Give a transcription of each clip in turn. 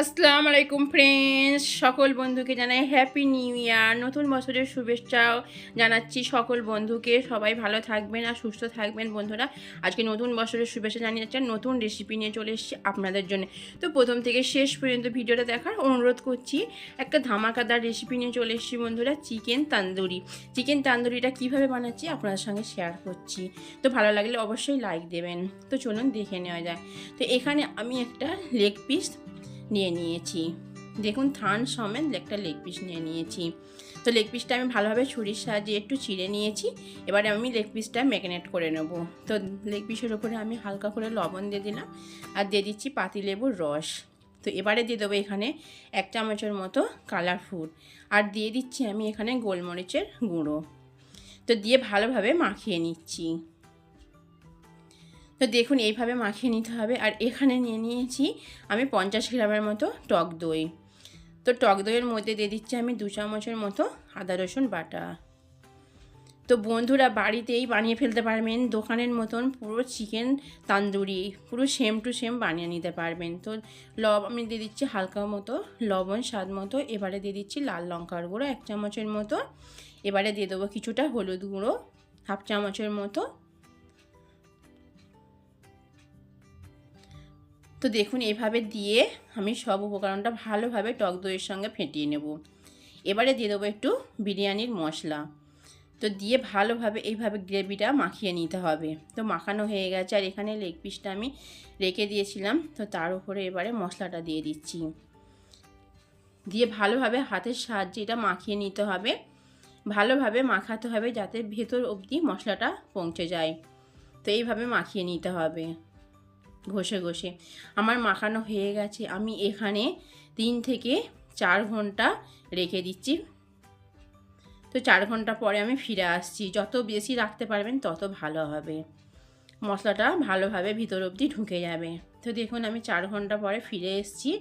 আসসালামু আলাইকুম ফ্রেন্ডস সকল বন্ধুকে জানাই হ্যাপি নিউ ইয়ার নতুন বছরের শুভেচ্ছাও জানাচ্ছি সকল বন্ধুকে। সবাই ভালো থাকবেন আর সুস্থ থাকবেন বন্ধুরা। আজকে নতুন বছরের শুভেচ্ছা জানিয়ে যাচ্ছেন নতুন রেসিপি নিয়ে চলে এসেছি আপনাদের জন্য। তো প্রথম থেকে শেষ পর্যন্ত ভিডিওটা দেখার অনুরোধ করছি, একটা ধামাকাদার রেসিপি নিয়ে চলে এসেছি বন্ধুরা চিকেন তান্দুরি। চিকেন তান্দুরিটা কীভাবে বানাচ্ছি আপনাদের সঙ্গে শেয়ার করছি। তো ভালো লাগলে অবশ্যই লাইক দেবেন। তো চলুন দেখে নেওয়া যায় তো এখানে আমি একটা লেগ পিস নিয়ে নিয়েছি। দেখুন, থান সমেত একটা লেগ পিস নিয়ে নিয়েছি। তো লেগ পিসটা আমি ভালোভাবে ছুরির সাহায্যে একটু চিড়ে নিয়েছি। এবারে আমি লেগ পিসটা ম্যাগনেট করে নেব। তো লেগ পিসের ওপরে আমি হালকা করে লবণ দিয়ে দিলাম আর দিয়ে দিচ্ছি পাতিলেবুর রস। তো এবারে দিয়ে দেবো এখানে এক চামচের মতো কালার ফুড আর দিয়ে দিচ্ছি আমি এখানে গোলমরিচের গুঁড়ো। তো দিয়ে ভালোভাবে মাখিয়ে নিচ্ছি। তো দেখুন, এইভাবে মাখিয়ে নিতে হবে। আর এখানে নিয়ে নিয়েছি আমি পঞ্চাশ গ্রামের মতো টক দই। তো টক দইয়ের মধ্যে দিয়ে দিচ্ছি আমি দু চামচের মতো আদা, রসুন বাটা। তো বন্ধুরা, বাড়িতেই বানিয়ে ফেলতে পারবেন। দোকানের মতন পুরো চিকেন তান্দুরি, পুরো সেম টু সেম বানিয়ে নিতে পারবেন। তো লব, আমি দিয়ে দিচ্ছি হালকা মতো লবণ, স্বাদ মতো। এবারে দিয়ে দিচ্ছি লাল লঙ্কার গুঁড়ো, এক চামচের মতো। এবারে দিয়ে দেবো কিছুটা হলুদ গুঁড়ো, হাফ চামচের মতো তো দেখুন, এভাবে দিয়ে আমি সব উপকরণটা ভালোভাবে টক দইয়ের সঙ্গে ফেটিয়ে নেব। এবারে দিয়ে দেবো একটু বিরিয়ানির মশলা। তো দিয়ে ভালোভাবে এইভাবে গ্রেভিটা মাখিয়ে নিতে হবে। তো মাখানো হয়ে গেছে, আর এখানে লেগ পিসটা আমি রেখে দিয়েছিলাম। তো তার উপরে এবারে মশলাটা দিয়ে দিচ্ছি। দিয়ে ভালোভাবে হাতের সাহায্যে এটা মাখিয়ে নিতে হবে। ভালোভাবে মাখাতে হবে যাতে ভেতর অবধি মশলাটা পৌঁছে যায়। তো এইভাবে মাখিয়ে নিতে হবে। ঘষে ঘষে। আমার মাখানো হয়ে গেছে। আমি এখানে তিন থেকে চার ঘণ্টা রেখে দিচ্ছি। তো চার ঘণ্টা পরে আমি ফিরে আসছি। যত বেশি রাখতে পারবেন, তত ভালো হবে। মশলাটা ভালোভাবে ভিতর অবধি ঢুকে যাবে। তো দেখুন, আমি চার ঘণ্টা পরে ফিরে এসেছি।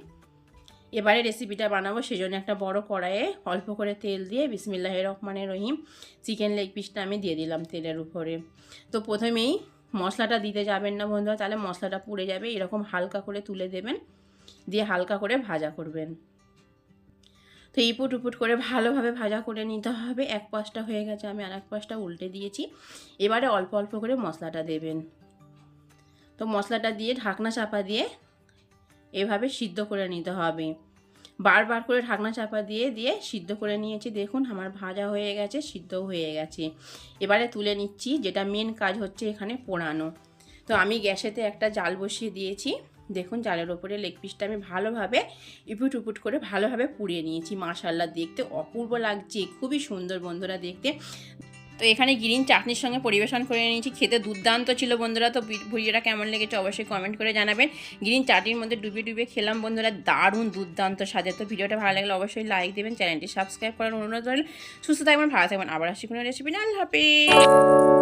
এবারে রেসিপিটা বানাবো, সেজন্য একটা বড় কড়াইয়ে অল্প করে তেল দিয়ে বিসমিল্লাহ রহমানের রহিম চিকেন লেগ পিসটা আমি দিয়ে দিলাম তেলের উপরে। তো প্রথমেই মশলাটা দিতে যাবেন না বন্ধুরা, তাহলে মশলাটা পুড়ে যাবে। এরকম হালকা করে তুলে দেবেন, দিয়ে হালকা করে ভাজা করবেন। তো ইপুট উপুট করে ভালোভাবে ভাজা করে নিতে হবে। এক পাশটা হয়ে গেছে, আমি আর এক পাশটা উল্টে দিয়েছি। এবারে অল্প অল্প করে মশলাটা দেবেন। তো মশলাটা দিয়ে ঢাকনা চাপা দিয়ে এভাবে সিদ্ধ করে নিতে হবে। বারবার করে ঢাকনা চাপা দিয়ে দিয়ে সিদ্ধ করে নিয়েছি। দেখুন, আমার ভাজা হয়ে গেছে সিদ্ধ হয়ে গেছে। এবারে তুলে নিচ্ছি, যেটা মেন কাজ হচ্ছে এখানে পোড়ানো। তো আমি গ্যাসেতে একটা জাল বসিয়ে দিয়েছি। দেখুন, জালের ওপরে লেগ পিসটা আমি ভালোভাবে ইপুট উপুট করে ভালোভাবে পুড়িয়ে নিয়েছি। মাশাল্লাহ দেখতে অপূর্ব লাগছে, খুবই সুন্দর বন্ধুরা, দেখতে। তো এখানে গ্রিন চাটনির সঙ্গে পরিবেশন করে নিয়েছি। খেতে দুর্দান্ত ছিল বন্ধুরা, তো ভিডিওটা কেমন লেগেছে অবশ্যই কমেন্ট করে জানাবেন। গ্রিন চাটনির মধ্যে ডুবে ডুবিয়ে খেলাম বন্ধুরা, দারুণ দুর্দান্ত সাজে তো ভিডিওটা ভালো লাগলে অবশ্যই লাইক দেবেন, চ্যানেলটি সাবস্ক্রাইব করার অনুরোধ রইল। সুস্থ থাকবেন, ভালো থাকবেন, আবার আসি কোনো রেসিপি না আল্লাহ হাফিজ!